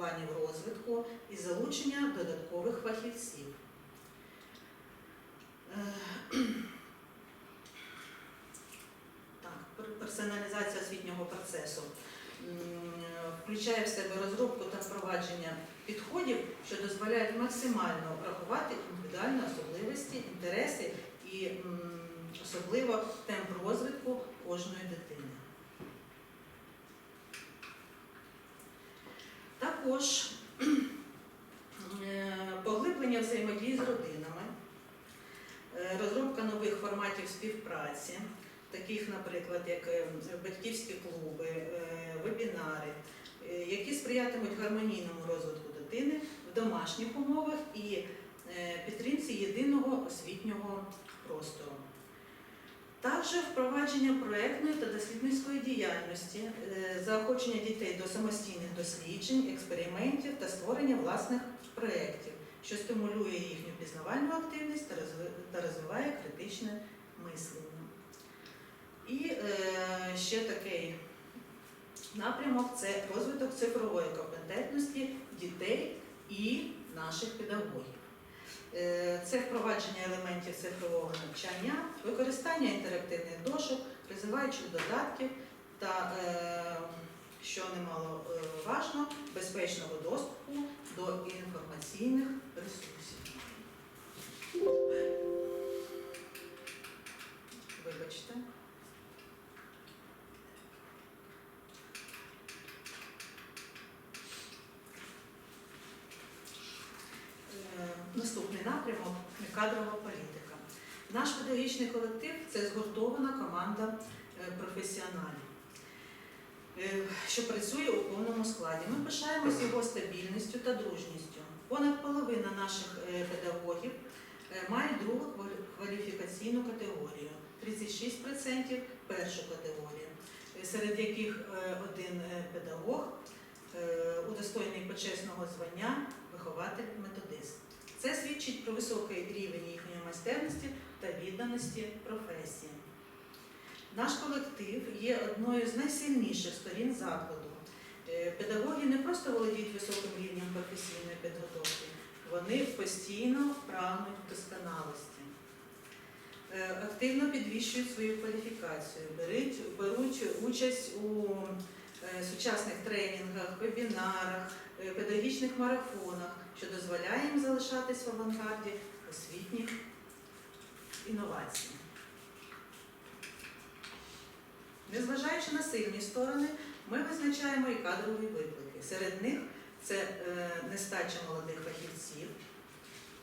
планів розвитку і залучення додаткових фахівців. Е, Так, персоналізація освітнього процесу включає в себе розробку та впровадження підходів, що дозволяють максимально врахувати індивідуальні особливості, інтереси і особливо темп розвитку кожної дитини. Також е, поглиблення взаємодії з родинами, е, розробка нових форматів співпраці, таких, наприклад, як е, батьківські клуби, вебінари, які сприятимуть гармонійному розвитку дитини в домашніх умовах і підтримці єдиного освітнього простору. Також впровадження проєктної та дослідницької діяльності, е, заохочення дітей до самостійних досліджень, експериментів та створення власних проєктів, що стимулює їхню пізнавальну активність та розвиває критичне мислення. І е, ще такий напрямок це розвиток цифрової компетентності дітей і наших педагогів. Е, Це впровадження елементів цифрового навчання, використання інтерактивних дошок, розвиваючих додатків та, е, що немало е, важно, безпечного доступу до інформаційних ресурсів. Вибачте. Напрямок кадрова політика. Наш педагогічний колектив це згуртована команда е, професіоналів, е, що працює у повному складі. Ми пишаємось його стабільністю та дружністю. Понад половина наших е, педагогів має другу кваліфікаційну категорію, 36% першу категорію, серед яких один педагог удостоєний почесного звання вихователь-методист. Це свідчить про високий рівень їхньої майстерності та відданості професії. Наш колектив є одною з найсильніших сторін закладу. Е, Педагоги не просто володіють високим рівнем професійної підготовки, вони постійно прагнуть досконалості. Е, Активно підвищують свою кваліфікацію, беруть, беруть участь у е, сучасних тренінгах, вебінарах, педагогічних марафонах, що дозволяє їм залишатись в авангарді освітніх інновацій. Незважаючи на сильні сторони, ми визначаємо і кадрові виклики. Серед них це е, нестача молодих фахівців,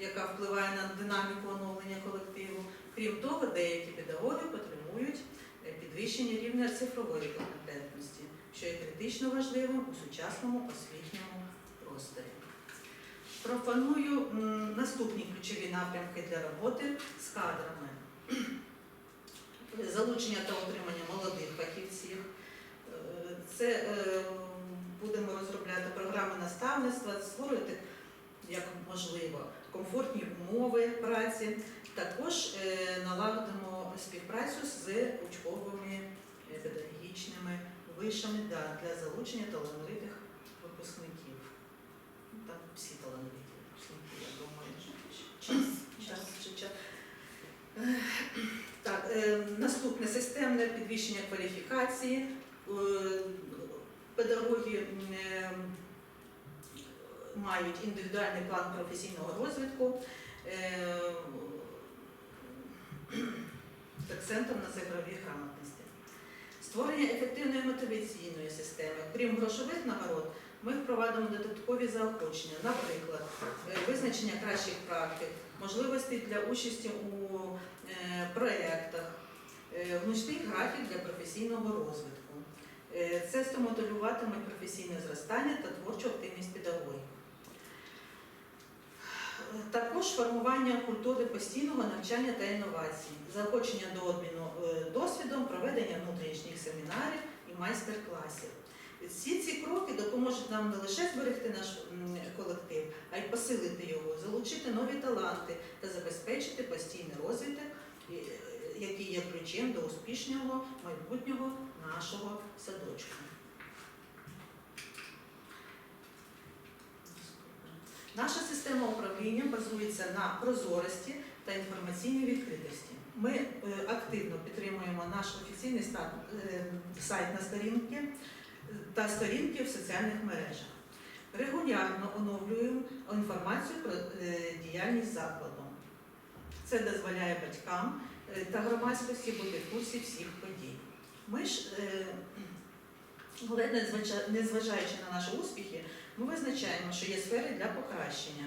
яка впливає на динаміку оновлення колективу. Крім того, деякі педагоги потребують е, підвищення рівня цифрової компетентності, що є критично важливим у сучасному освітньому просторі. Пропоную наступні ключові напрямки для роботи з кадрами. Залучення та отримання молодих фахівців. Е, Це е, будемо розробляти програми наставництва, створювати як можливо комфортні умови праці. Також е, налагодимо співпрацю з учбовими педагогічними вишами для залучення талановитих випускників. Там всі талановиті випускники, я думаю. Час, час, час, час. Е, Так, е, наступне системне підвищення кваліфікації. Е, Педагоги е, мають індивідуальний план професійного розвитку е, з акцентом на цифровій грамотності. Створення ефективної мотиваційної системи. Крім грошових нагород, ми впровадимо додаткові заохочення, наприклад, е, визначення кращих практик, можливості для участі у е, проєктах, е, гнучкий графік для професійного розвитку. Е, Це стимулюватиме професійне зростання та творчу активність педагогів. Також формування культури постійного навчання та інновацій, заохочення до обміну е, досвідом, проведення внутрішніх семінарів і майстер-класів. Всі ці кроки допоможуть нам не лише зберегти наш колектив, а й посилити його, залучити нові таланти та забезпечити постійний розвиток, е, який є ключем до успішного майбутнього нашого садочку. Наша система управління базується на прозорості та інформаційній відкритості. Ми е, активно підтримуємо наш офіційний е, сайт на сторінки та сторінки в соціальних мережах. Регулярно оновлюємо інформацію про діяльність закладу. Це дозволяє батькам е, та громадськості бути в курсі всіх подій. Ми ж, е, незважаючи на наші успіхи, ми визначаємо, що є сфери для покращення.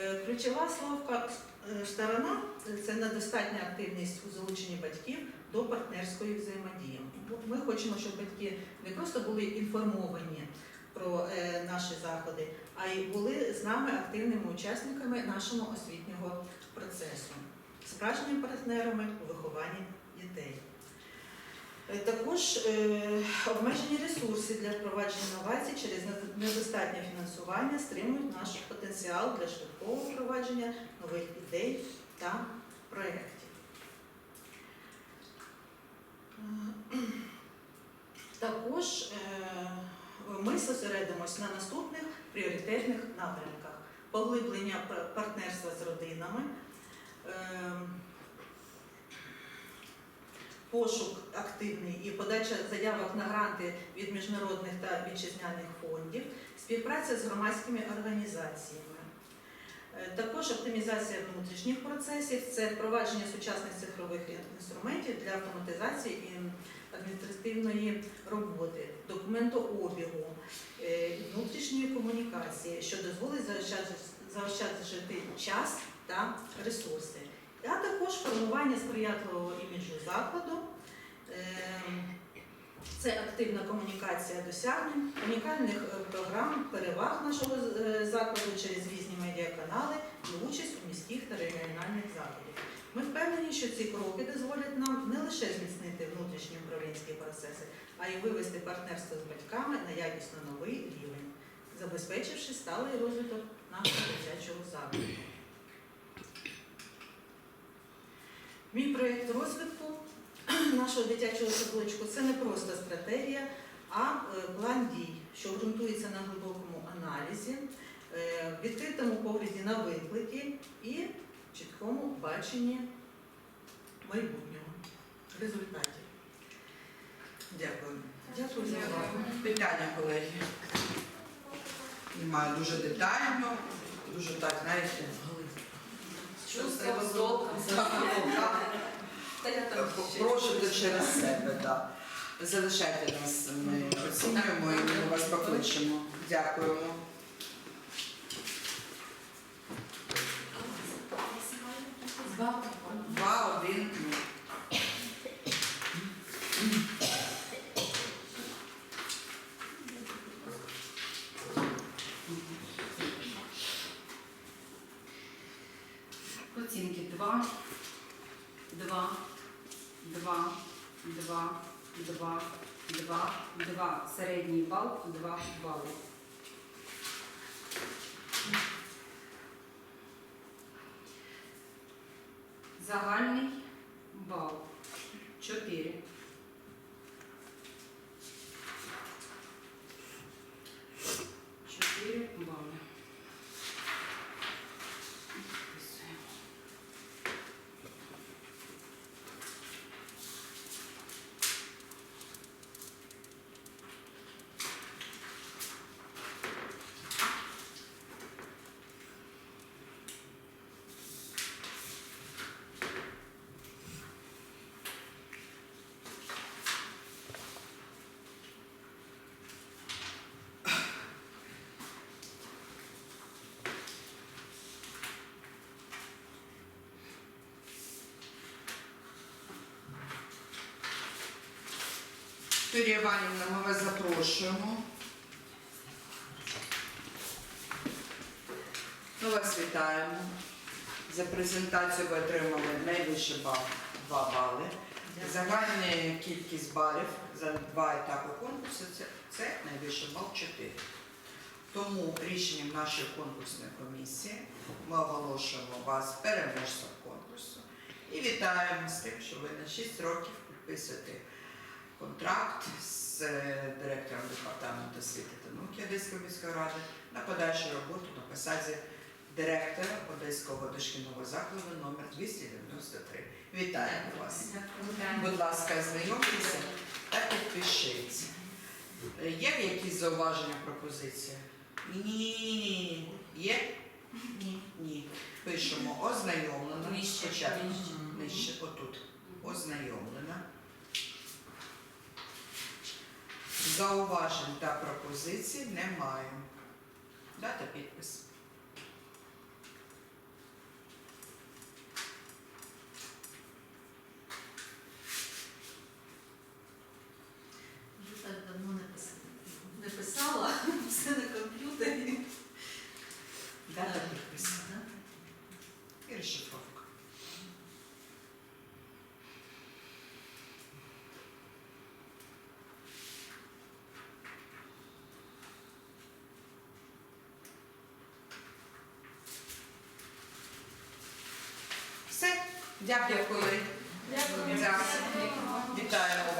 Е, Ключова словка сторона це недостатня активність у залученні батьків до партнерської взаємодії. Ми хочемо, щоб батьки не просто були інформовані про наші заходи, а й були з нами активними учасниками нашого освітнього процесу, справжніми партнерами у вихованні дітей. Е, Також е, обмежені ресурси для впровадження інновацій через недостатнє фінансування стримують наш потенціал для швидкого впровадження нових ідей та проєктів. Е, Також ми зосередимось на наступних пріоритетних напрямках: поглиблення партнерства з родинами. Е, пошук активний і подача заявок на гранти від міжнародних та вітчизняних фондів, співпраця з громадськими організаціями. Е, Також оптимізація внутрішніх процесів це впровадження сучасних цифрових інструментів для автоматизації і адміністративної роботи, документообігу, е, внутрішньої комунікації, що дозволить заощаджувати час та ресурси а також формування сприятливого іміджу закладу. Ем, Це активна комунікація досягнень, унікальних е, програм, переваг нашого е, закладу через різні медіаканали і участь у міських та регіональних заходах. Ми впевнені, що ці кроки дозволять нам не лише зміцнити внутрішні управлінські процеси, а й вивести партнерство з батьками на якісно новий рівень, забезпечивши сталий розвиток нашого дитячого закладу. Мій проєкт розвитку нашого дитячого садочку це не просто стратегія, а е, план дій, що ґрунтується на глибокому аналізі, е, відкритому погляді на виклики і чіткому баченні майбутнього результатів. Дякую. Дякую за увагу. Питання, колеги. Немає дуже детально, дуже так, знаєте. Чувство з толком. Та я там ще. Прошите через себе, так. Залишайте нас, ми оцінюємо і ми вас покличемо. Дякуємо. Два, один, нуль. Оцінки 2, 2, 2, 2, 2, 2, 2. Середній бал 2 бали. Загальний бал 4. Чотири бали. Вікторія Іванівна, ми вас запрошуємо. Ми вас вітаємо. За презентацію ви отримали найвищий бал 2 бали. Загальна кількість балів за два етапи конкурсу це, це найвищий бал 4. Тому рішенням нашої конкурсної комісії ми оголошуємо вас переможцем конкурсу і вітаємо з тим, що ви на 6 років підписуєте контракт з е, директором департаменту освіти та науки Одеської міської ради на подальшу роботу на посаді директора Одеського дошкільного закладу номер 293. Вітаємо вас. Будь ласка, знайомтеся та підпишіться. Е, Є якісь зауваження, пропозиції? Ні. Є? Ні. Ні. Пишемо ознайомлено. Нижче, Спочатку. нижче. Нижче, отут. Ознайомлена. Зауважень та пропозицій немає. Дата підпис. Вже так давно не писала. Не писала, все на комп'ютері. Дата підпис. І розшифровка. Все. Дякую. Дякую. Дякую. Вітаємо.